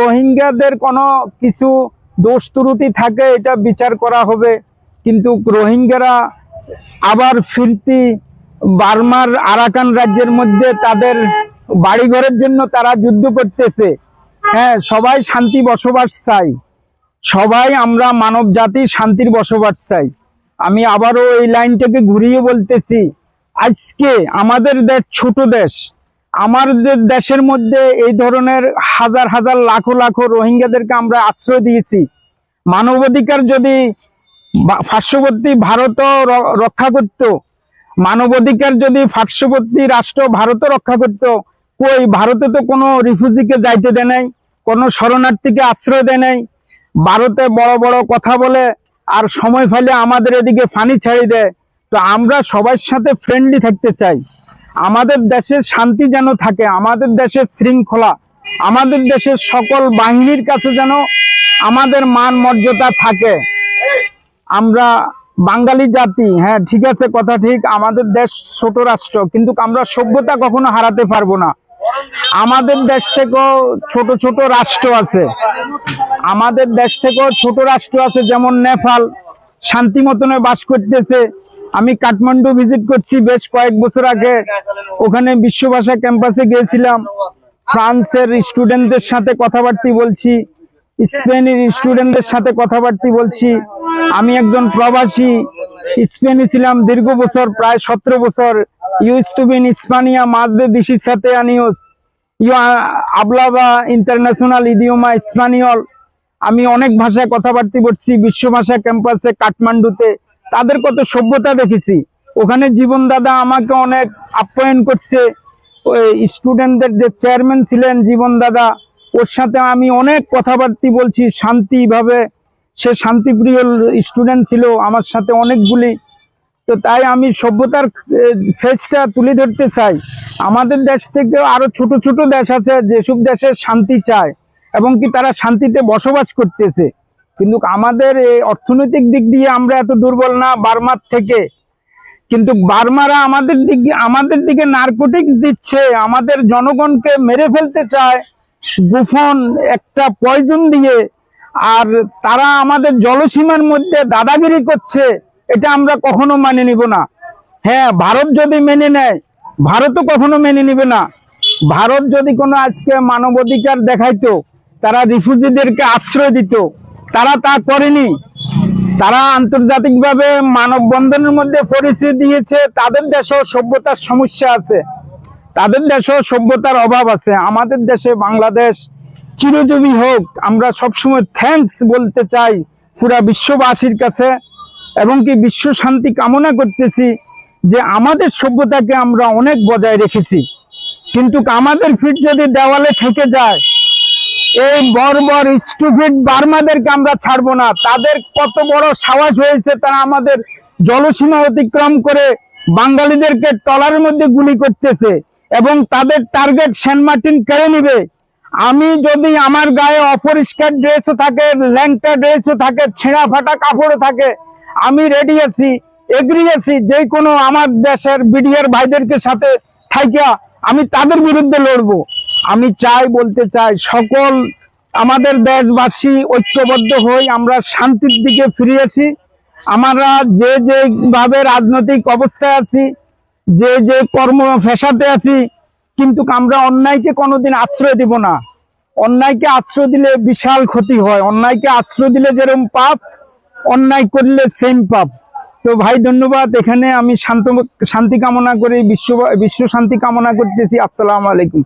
রোহিঙ্গাদের কোনো কিছু দোষ ত্রুটি থাকে, এটা বিচার করা হবে। কিন্তু রোহিঙ্গারা আবার ফিরতি বার্মার, আরাকান রাজ্যের মধ্যে তাদের বাড়িঘরের জন্য তারা যুদ্ধ করতেছে। হ্যাঁ সবাই শান্তি বসবাস চাই। সবাই আমরা মানব জাতি শান্তির বসবাস চাই। আমি আবারও এই লাইনটাকে ঘুরিয়ে বলতেছি, আজকে আমাদের দেশ ছোট দেশ। আমাদের দেশের মধ্যে এই ধরনের হাজার হাজার লাখো লাখো রোহিঙ্গাদেরকে আমরা আশ্রয় দিয়েছি। মানবাধিকার যদি পার্শ্ববর্তী ভারতও রক্ষা করত, মানবাধিকার যদি পার্শ্ববর্তী রাষ্ট্র ভারতও রক্ষা করত, কই ভারতে তো কোনো রিফিউজিকে যাইতে দেয় নাই, কোনো শরণার্থীকে আশ্রয় দেয় নাই। ভারতে বড় বড় কথা বলে আর সময় ফেলে আমাদের এদিকে ফানি ছেড়ে দেয়। তো আমরা সবার সাথে ফ্রেন্ডলি থাকতে চাই। আমাদের দেশের শান্তি যেন থাকে, আমাদের দেশের শৃঙ্খলা, আমাদের দেশের সকল বাহিনীর কাছে যেন আমাদের মান মর্যাদা থাকে। আমরা বাঙালি জাতি হ্যাঁ ঠিক আছে, কথা ঠিক, আমাদের দেশ ছোট রাষ্ট্র, কিন্তু আমরা সভ্যতা কখনো হারাতে পারব না। আমাদের দেশ থেকেও ছোট ছোট রাষ্ট্র আছে। আমাদের দেশ থেকেও ছোট রাষ্ট্র আছে, যেমন নেপাল শান্তি মতনে বাস করতেছে আমি কাঠমান্ডু ভিজিট করছি বেশ কয়েক বছর আগে। ওখানে বিশ্বভাষা ক্যাম্পাসে গিয়েছিলাম। ফ্রান্সের স্টুডেন্টদের সাথে কথাবার্তা বলছি, স্পেনের স্টুডেন্টদের সাথে কথাবার্তা বলছি। আমি একজন প্রবাসী, স্পেনে ছিলাম দীর্ঘ বছর, প্রায় সতেরো বছর। ইউজ টু বিন ইসপানিয়া মাস দে দিশি সাথে আনিওস ইউ আবলাবা ইন্টারন্যাশনাল ইডিওমা স্পানিয়ল আমি অনেক ভাষায় কথাবার্তা বলছি বিশ্ব ভাষা ক্যাম্পাসে কাঠমান্ডুতে। তাদের কত সভ্যতা দেখেছি। ওখানে জীবন দাদা আমাকে অনেক আপ্যায়ন করছে। ওই স্টুডেন্টদের যে চেয়ারম্যান ছিলেন জীবন দাদা, ওর সাথে আমি অনেক কথাবার্তা বলছি শান্তিভাবে। সে শান্তিপ্রিয় স্টুডেন্ট ছিল, আমার সাথে অনেকগুলি। তো তাই আমি সভ্যতার ফেসটা তুলে ধরতে চাই। আমাদের দেশ থেকে আরও ছোট ছোট দেশ আছে, যেসব দেশে শান্তি চায় এবং কি তারা শান্তিতে বসবাস করতেছে। কিন্তু আমাদের এই অর্থনৈতিক দিক দিয়ে আমরা এত দুর্বল না বার্মার থেকে। কিন্তু বার্মারা আমাদের দিকে আমাদের দিকে নার্কোটিক্স দিচ্ছে, আমাদের জনগণকে মেরে ফেলতে চায়, গোপন একটা পয়জন দিয়ে, আর তারা আমাদের জলসীমার মধ্যে দাদাগিরি করছে, এটা আমরা কখনো মানে নিব না। হ্যাঁ ভারত যদি মেনে নেয়, ভারতও কখনো মেনে নিবে না। ভারত যদি কোনো আজকে মানবাধিকার দেখাইতো, তারা রিফিউজিদেরকে আশ্রয় দিত তারা তা করেনি। তারা আন্তর্জাতিকভাবে মানববন্ধনের মধ্যে পরিচয় দিয়েছে, তাদের দেশেও সভ্যতার সমস্যা আছে। তাদের দেশেও সভ্যতার অভাব আছে। আমাদের দেশে বাংলাদেশ চিরজীবী হোক, আমরা সবসময় থ্যাঙ্কস বলতে চাই পুরা বিশ্ববাসীর কাছে এবং কি বিশ্ব শান্তি কামনা করতেছি যে আমাদের সভ্যতাকে আমরা অনেক বজায় রেখেছি। কিন্তু আমাদের ফিট যদি দেওয়ালে থেকে যায় এই বর্বর স্টুপিড বার্মাদেরকে আমরা ছাড়বো না। তাদের কত বড় সাহস হয়েছে তারা আমাদের জলসীমা অতিক্রম করে বাঙালিদেরকে টলার মধ্যে গুলি করতেছে এবং তাদের টার্গেট সেন্ট মার্টিন কেড়ে নিবে। আমি যদি আমার গায়ে অপরিষ্কার ড্রেসও থাকে, ল্যাংটা ড্রেসও থাকে, ছেঁড়া ফাটা কাপড়ও থাকে, আমি রেডি আছি এগ্রি আছি, যে কোনো আমার দেশের বিডিআর ভাইদেরকে সাথে থাইকা আমি তাদের বিরুদ্ধে লড়বো। আমি চাই, বলতে চাই, সকল আমাদের দেশবাসী ঐক্যবদ্ধ হই, আমরা শান্তির দিকে ফিরে আসি। আমরা যে যে ভাবে রাজনৈতিক অবস্থায় আছি, যে যে কর্ম ফেসাতে আছি, কিন্তু আমরা অন্যায়কে কোনোদিন আশ্রয় দিব না। অন্যায়কে আশ্রয় দিলে বিশাল ক্ষতি হয়, অন্যায়কে আশ্রয় দিলে যেরকম পাপ, অন্যায় করলে সেম পাপ। তো ভাই, ধন্যবাদ। এখানে আমি শান্ত শান্তি কামনা করে, বিশ্ব বিশ্ব শান্তি কামনা করতেছি। আসসালামু আলাইকুম।